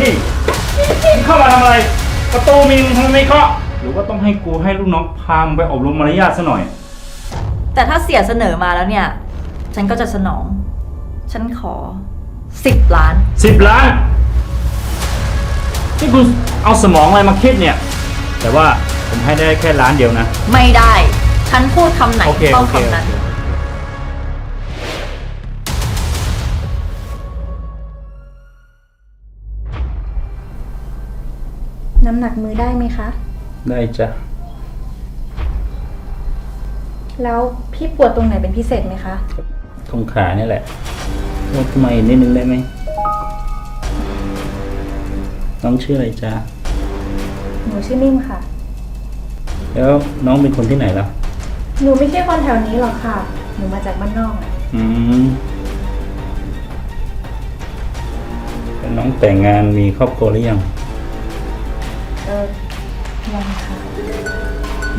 นี่มึงเข้ามาทำอะไร ประตูมีมึงทำไมไม่เคาะหรือว่าต้องให้กูให้ลูกน้องพามึงไปอบรมมารยาทซะหน่อย แต่ถ้าเสียเสนอมาแล้วเนี่ย ฉันก็จะสนอง ฉันขอสิบล้าน สิบล้านนี่คุณเอาสมองอะไรมาคิดเนี่ย แต่ว่าผมให้ได้แค่ล้านเดียวนะ ไม่ได้ ฉันพูดคำไหนโอเคต้องโอเคคำนั้น น้ำหนักมือได้ไหมคะ ได้จ้ะ แล้วพี่ปวดตรงไหนเป็นพิเศษไหมคะ ตรงขาเนี่ยแหละนวดขึ้นมาอีกนิดนึงได้ไหม น้องชื่ออะไรจ๊ะ หนูชื่อนิ่มค่ะ แล้วน้องเป็นคนที่ไหนล่ะ หนูไม่ใช่คนแถวนี้หรอกค่ะ หนูมาจากบ้านนอกอะอืมแล้วน้องแต่งงานมีครอบครัวหรือยัง เออยังค่ะ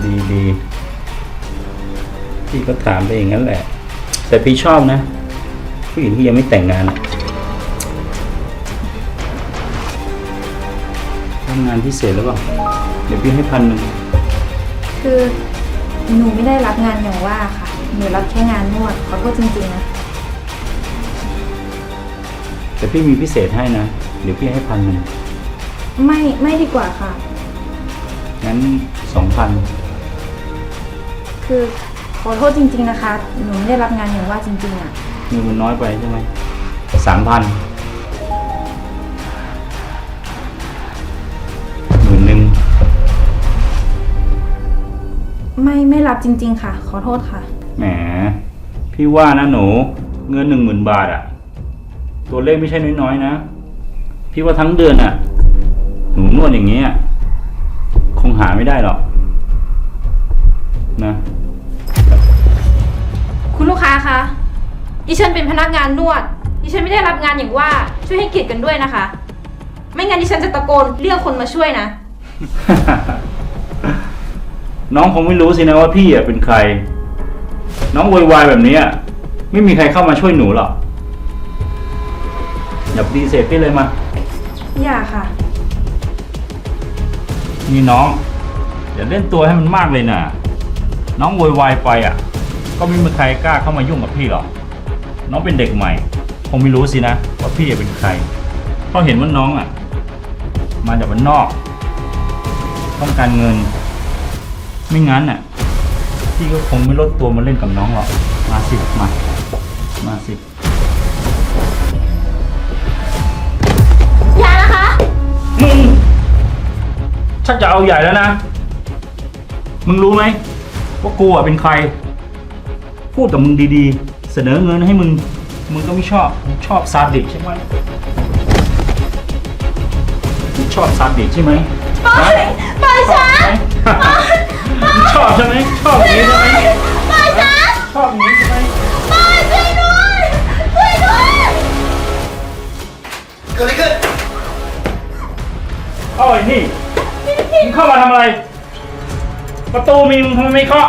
ดีดีพี่ก็ถามไปอย่างนั้นแหละ แต่พี่ชอบนะ ผู้หญิงที่ยังไม่แต่งงานอะทำงานพิเศษหรือเปล่า เดี๋ยวพี่ให้พันหนึ่งคือหนูไม่ได้รับงานอย่างว่าค่ะ หนูรับแค่งานนวดขอโทษจริงๆนะ แต่พี่มีพิเศษให้นะ เดี๋ยวพี่ให้พันหนึ่ง ไม่ไม่ดีกว่าค่ะ งั้นสองพันคือขอโทษจริง ๆนะคะ หนูไม่ได้รับงานอย่างว่าจริงๆอะ เงินมันน้อยไปใช่ไหมสามพันหมื่นหนึ่งไม่ไม่รับจริง ๆ ค่ะ ขอโทษค่ะ แหม พี่ว่านะหนู เงินหนึ่งหมื่นบาทอะตัวเลขไม่ใช่น้อยๆนะ พี่ว่าทั้งเดือนอะ หนูนวดอย่างเงี้ยคงหาไม่ได้หรอก นะ คุณลูกค้าคะดิฉันเป็นพนักงานนวดดิฉันไม่ได้รับงานอย่างว่าช่วยให้เกียรติกันด้วยนะคะ ไม่งั้นดิฉันจะตะโกนเรียกคนมาช่วยนะ น้องคงไม่รู้สินะว่าพี่อะเป็นใคร น้องโวยวายแบบนี้อะไม่มีใครเข้ามาช่วยหนูหรอกอย่าปฏิเสธพี่เลยมา อย่าค่ะ นี่น้อง อย่าเล่นตัวให้มันมากเลยนะน้องโวยวายไปอะ ก็ไม่มีใครกล้าเข้ามายุ่งกับพี่หรอกน้องเป็นเด็กใหม่ คงไม่รู้สินะว่าพี่เป็นใครเพราะเห็นว่าน้องอะ มาจากบ้านนอก ต้องการเงิน ไม่งั้นอะพี่ก็คงไม่ลดตัวมาเล่นกับน้องหรอกมาสิมามาสิอย่านะคะมึง ชักจะเอาใหญ่แล้วนะ มึงรู้ไหมว่ากูอะเป็นใคร พูดกับมึงดีๆ เสนอเงินให้มึง มึงก็ไม่ชอบมึงชอบซาดิสใช่ไหมมึงชอบซาดิสใช่ไหมปล่อยปล่อยฉันมึงชอบใช่ไหมชอบอย่างนี้ใช่ไหมปล่อยฉันชอบอย่างนี้ใช่ไหมเกิดอะไรขึ้นเอาไอ้นี่ มึงเข้ามาทำอะไร ประตูมีมึงทำไมไม่เคาะ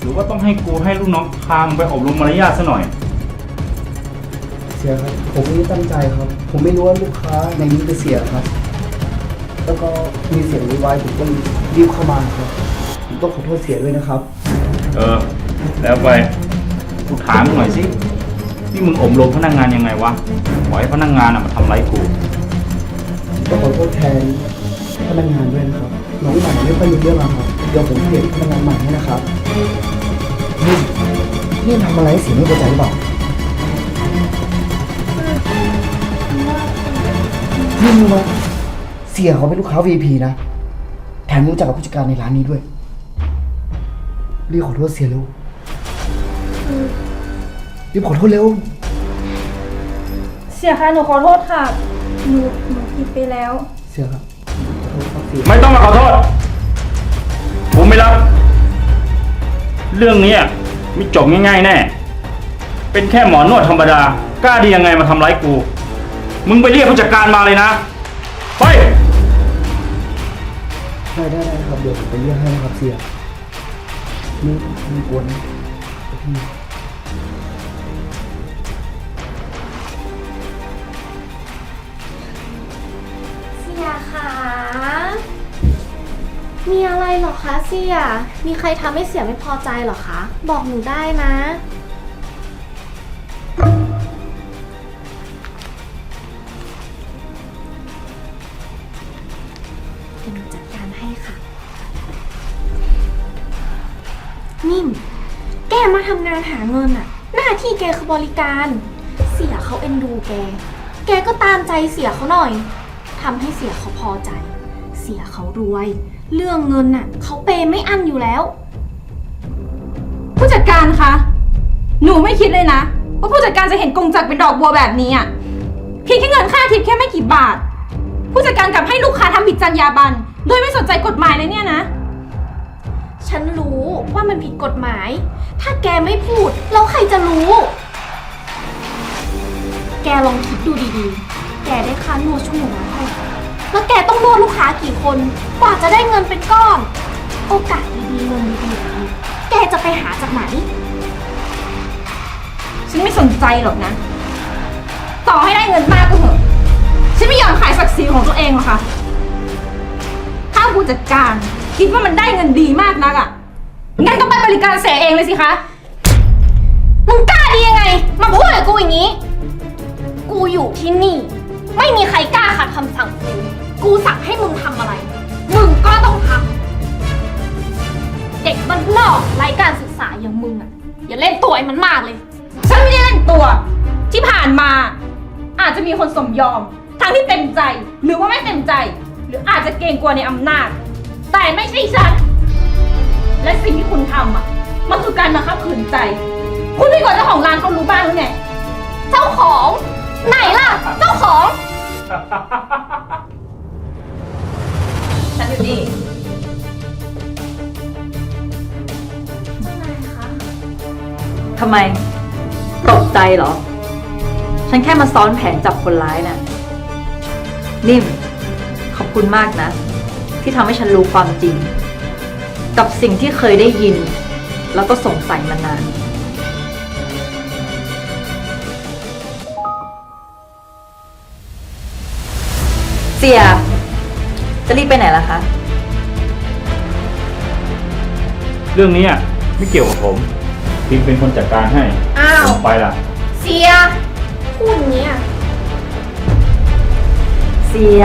หรือว่าต้องให้กูให้ลูกน้องพามึงไปอบรมมารยาทซะหน่อย เสียครับ ผมไม่ได้ตั้งใจครับ ผมไม่รู้ว่าลูกค้าในนี้เป็นเสียครับ แล้วก็มีเสียงวุ่นวายผมก็รีบเข้ามาครับ ผมต้องขอโทษเสียด้วยนะครับ เออ แล้วไปกูถามมึงหน่อยสินี่มึงอบรมพนักงานยังไงวะปล่อยให้พนักงานอะมาทำไรายกู ต้องขอโทษแทน พนักงานด้วยนะครับน้องใหม่ไม่ค่อยรู้เรื่องอะครับเดี๋ยวผมเปลี่ยนพนักงานใหม่ให้นะครับนี่นี่ทำอะไรให้เสียไม่พอใจหรือเปล่านี่มึงมาเสียเขาเป็นลูกค้า VIP นะแถมรู้จักกับผู้จัดการในร้านนี้ด้วยรีบขอโทษเสียเร็วรีบขอโทษเร็ว เสียค่ะหนูขอโทษค่ะ หนูหนูผิดไปแล้ว เสียครับ ไม่ต้องมาขอโทษกูไม่รับ เรื่องนี้ไม่จบง่ายๆแน่ เป็นแค่หมอนวดธรรมดา กล้าดียังไงมาทำร้ายกู มึงไปเรียกผู้จัดการมาเลยนะ ไปได้ได้ได้ครับ เดี๋ยวผมไปเรียกให้นะครับเสียนี่นี่กวน หรอคะเสีย มีใครทำให้เสียไม่พอใจเหรอคะ บอกหนูได้นะ เดี๋ยวหนูจัดการให้ค่ะ นิ่ม แกมาทำงานหาเงินอะหน้าที่แกคือบริการ เสียเขาเอ็นดูแก แกก็ตามใจเสียเขาหน่อย ทำให้เสียเขาพอใจ เสียเขารวย เรื่องเงินน่ะเขาเปย์ไม่อั้นอยู่แล้ว ผู้จัดการคะ หนูไม่คิดเลยนะ ว่าผู้จัดการจะเห็นกงจักรเป็นดอกบัวแบบนี้อะเพียงแค่เงินค่าทิปแค่ไม่กี่บาท ผู้จัดการกลับให้ลูกค้าทำผิดจรรยาบรรณโดยไม่สนใจกฎหมายเลยเนี่ยนะ ฉันรู้ว่ามันผิดกฎหมาย ถ้าแกไม่พูดแล้วใครจะรู้ แกลองคิดดูดีๆ แกได้ค่านวดชั่วโมงละเท่าไหร่ แล้วแกต้องนวดลูกค้ากี่คน กว่าจะได้เงินเป็นก้อน โอกาสดีๆเงินดีๆแกจะไปหาจากไหน ฉันไม่สนใจหรอกนะ ต่อให้ได้เงินมากก็เถอะ ฉันไม่ยอมขายศักดิ์ศรีของตัวเองหรอกค่ะ ถ้าผู้จัดการคิดว่ามันได้เงินดีมากนักอะงั้นก็ไปบริการเสียเองเลยสิคะ มึงกล้าดียังไง มาพูดกับกูอย่างนี้ กูอยู่ที่นี่ ไม่มีใครกล้าขัดคำสั่งกู กูสั่งให้มึงทำอะไร มึงก็ต้องทำ เด็กมันนอกไร้การศึกษาอย่างมึงอะอย่าเล่นตัวไอ้มันมากเลย ฉันไม่ได้เล่นตัว ที่ผ่านมา อาจจะมีคนสมยอม ทั้งที่เต็มใจ หรือว่าไม่เต็มใจ หรืออาจจะเกรงกลัวในอำนาจ แต่ไม่ใช่ฉัน และสิ่งที่คุณทำอะมันคือการบังคับขืนใจ คุณไม่กว่าเจ้าของร้านเขารู้บ้างหรือไงเจ้าของ ทำไม ตกใจเหรอ ฉันแค่มาซ้อนแผนจับคนร้ายน่ะ นิ่ม ขอบคุณมากนะ ที่ทำให้ฉันรู้ความจริง กับสิ่งที่เคยได้ยิน แล้วก็สงสัยมานาน เสีย จะรีบไปไหนล่ะคะ เรื่องนี้อะไม่เกี่ยวกับผม พิมเป็นคนจัดการให้อ้าว ผมไปละเสียพูดอย่างเนี้ยเสีย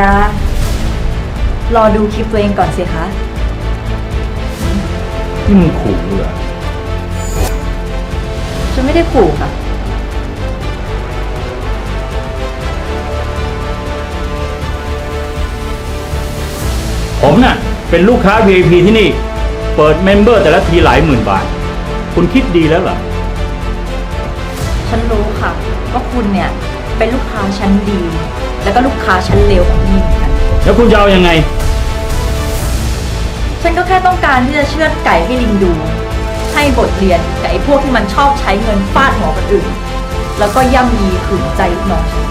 รอดูคลิปตัวเองก่อนสิคะ นี่มึงขู่กูเหรอฉันไม่ได้ขู่ค่ะ ผมน่ะ เป็นลูกค้า VIP ที่นี่ เปิดเมมเบอร์แต่ละทีหลายหมื่นบาท คุณคิดดีแล้วเหรอ ฉันรู้ค่ะว่าคุณเนี่ยเป็นลูกค้าชั้นดี แล้วก็ลูกค้าชั้นเลวของที่นี่เหมือนกัน แล้วคุณจะเอายังไง ฉันก็แค่ต้องการที่จะเชือดไก่ให้ลิงดู ให้บทเรียนกับไอ้พวกที่มันชอบใช้เงินฟาดหัวคนอื่น แล้วก็ย่ำยีขืนใจลูกน้องฉัน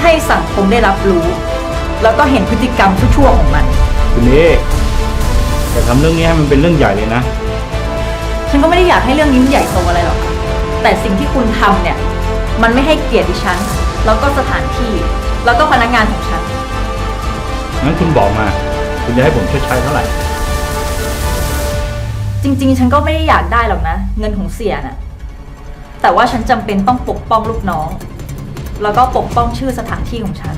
ให้สังคมได้รับรู้ แล้วก็เห็นพฤติกรรมชั่วๆของมัน คุณเอแต่ทำเรื่องนี้ให้มันเป็นเรื่องใหญ่เลยนะ ฉันก็ไม่ได้อยากให้เรื่องนี้มันใหญ่โตอะไรหรอกค่ะแต่สิ่งที่คุณทำเนี่ย มันไม่ให้เกียรติดิฉัน แล้วก็สถานที่ แล้วก็พนักงานของฉัน งั้นคุณบอกมา คุณจะให้ผมชดใช้เท่าไหร่ จริง ๆ ฉันก็ไม่ได้อยากได้หรอกนะ เงินของเสียน่ะ แต่ว่าฉันจำเป็นต้องปกป้องลูกน้อง แล้วก็ปกป้องชื่อสถานที่ของฉัน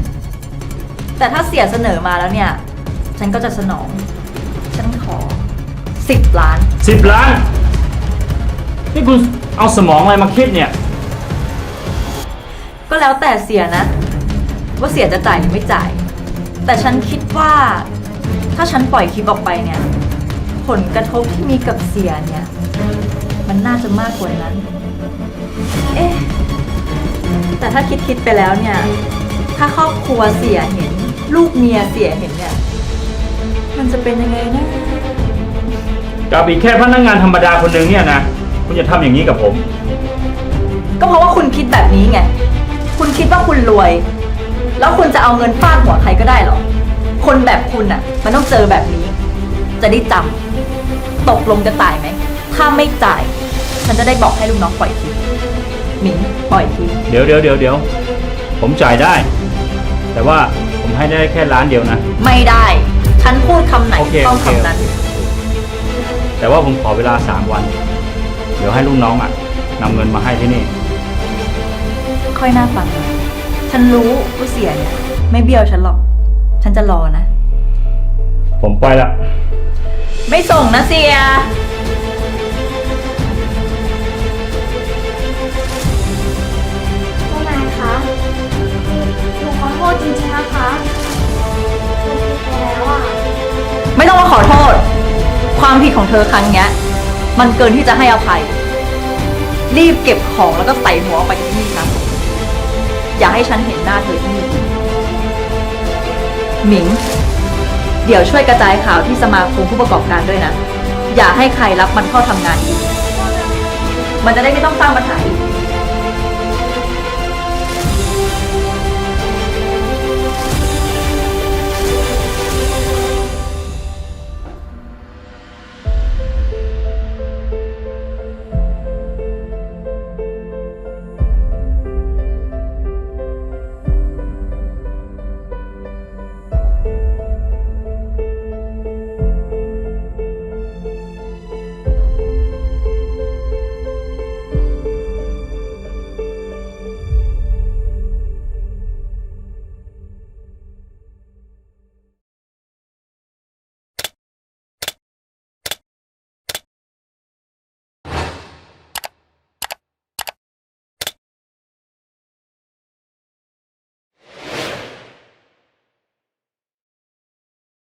แต่ถ้าเสียเสนอมาแล้วเนี่ย ฉันก็จะสนอง ฉันขอสิบล้าน สิบล้าน นี่คุณเอาสมองอะไรมาคิดเนี่ย ก็แล้วแต่เสียนะ ว่าเสียจะจ่ายหรือไม่จ่าย แต่ฉันคิดว่า ถ้าฉันปล่อยคลิปออกไปเนี่ย ผลกระทบที่มีกับเสียเนี่ย มันน่าจะมากกว่านั้น เอ๊ะ แต่ถ้าคิดคิดๆไปแล้วเนี่ย ถ้าครอบครัวเสียเห็น ลูกเมียเสียเห็นเนี่ย มันจะเป็นยังไงนะ กับอีกแค่พนักงานธรรมดาคนหนึ่งเนี่ยนะ คุณจะทำอย่างนี้กับผม ก็เพราะว่าคุณคิดแบบนี้ไง คุณคิดว่าคุณรวย แล้วคุณจะเอาเงินฟาดหัวใครก็ได้เหรอ คนแบบคุณน่ะ มันต้องเจอแบบนี้ จะได้จำตกลงจะจ่ายไหม ถ้าไม่จ่าย ฉันจะได้บอกให้ลูกน้องปล่อยทีหมิงปล่อยทีเดี๋ยวเดี๋ยวเดี๋ยวเดี๋ยวผมจ่ายได้ แต่ว่าผมให้ได้แค่ล้านเดียวนะ ไม่ได้ ฉันพูดคำไหนโอเคต้โอองเคคำนั้น โอเคแต่ว่าผมขอเวลาสามวัน เดี๋ยวให้ลูกน้องอะนำเงินมาให้ที่นี่ ค่อยน่าฟังหน่อยฉันรู้ว่าเสียเนี่ยไม่เบี้ยวฉันหรอก ฉันจะรอนะ ผมไปละ ไม่ส่งนะเสีย เจ้านายคะหนูขอโทษจริงๆนะคะหนูผิดไปแล้วอะ ไม่ต้องมาขอโทษ ความผิดของเธอครั้งเนี้ย มันเกินที่จะให้อภัย รีบเก็บของแล้วก็ใส่หัวออกไปที่นี่นะอย่าให้ฉันเห็นหน้าเธอที่นี่หมิง เดี๋ยวช่วยกระจายข่าวที่สมาคมผู้ประกอบการด้วยนะ อย่าให้ใครรับมันเข้าทำงานอีก มันจะได้ไม่ต้องสร้างปัญหาอีก